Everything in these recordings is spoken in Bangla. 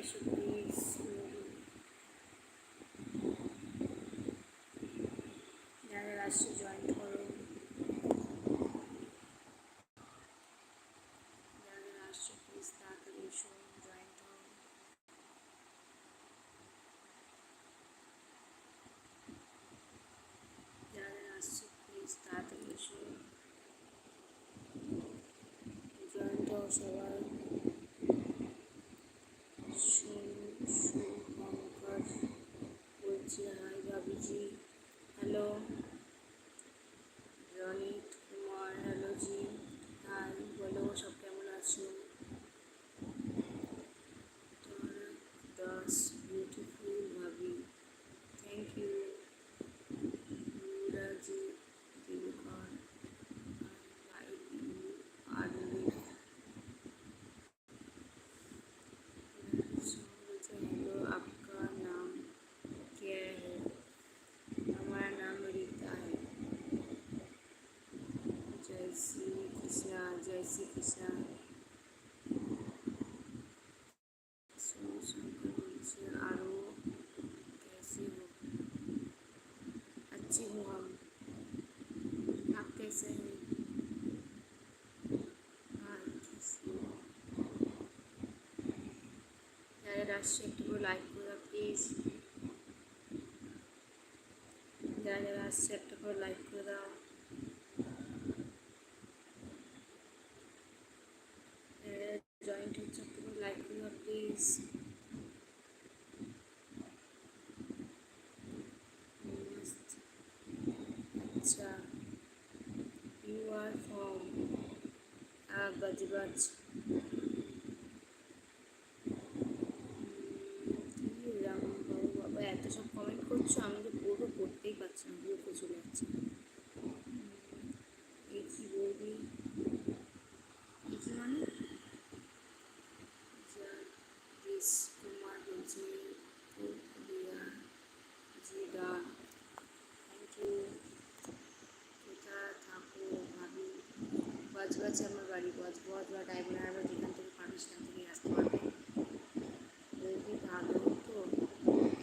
এসো প্লিজ যারা আসছে জয়েন করো যারা আসছে প্লিজ তাড়াতাড়ি এসো জয়েন করো যারা আসছে প্লিজ তাড়াতাড়ি এসো জয়েন করো সবাই Hi hello. Ronit Kumar hello ji. Hi বলো সব কেমন আছো? দাস अच्छी हूँ हम आप कैसे हैं हाँ कैसी हो যারা আসছে একটু লাইক করে দাও প্লিজ যারা যারা আসছে একটা করে লাইক করে দাও দাও প্লিজ আচ্ছা ইউ আর ফ্রম বাজিবাজ রামবাবু বাবা এত সব কমেন্ট করছো আমি বজবাজে আমার বাড়ি বজ বজ বা ডায়মন্ড হারবার যেখান থেকে সেখান থেকে আসতে পারবে বলবি ভালো তো?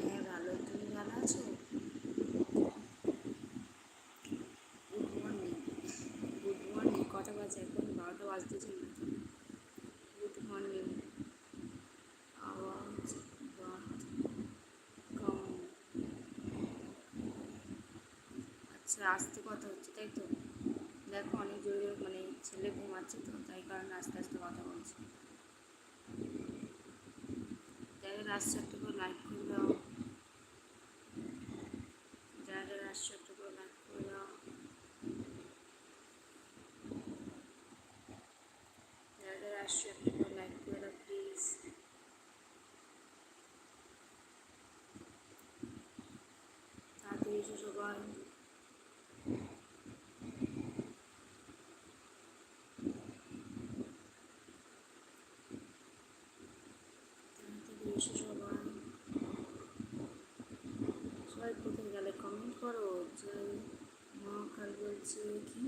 হ্যাঁ ভালো। তুমি ভালো আছো? গুড মর্নিং গুড মর্নিং কটা বাজে এখন? বারোটা বাজতে চলে গুড মর্নিং আওয়াজ কম আচ্ছা আস্তে কথা হচ্ছে, তাই তো? দেখো, অনেক জোরে মানে ঘুমাচ্ছে তো, তাই কারণে আস্তে আস্তে কথা বলছে। একটু করে লাইক করে যারা যারা আসছে একটু করে লাইক করে দাও যারা যারা আসছে একটু করে লাইক করে দাও প্লিজ তাড়াতাড়ি এসো সবাই এসো সবাই কোথায় গেলে কমেন্ট করো যে মহাকাল বলছে কি?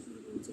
কি বলছে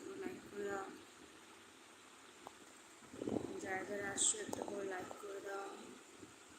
Що це?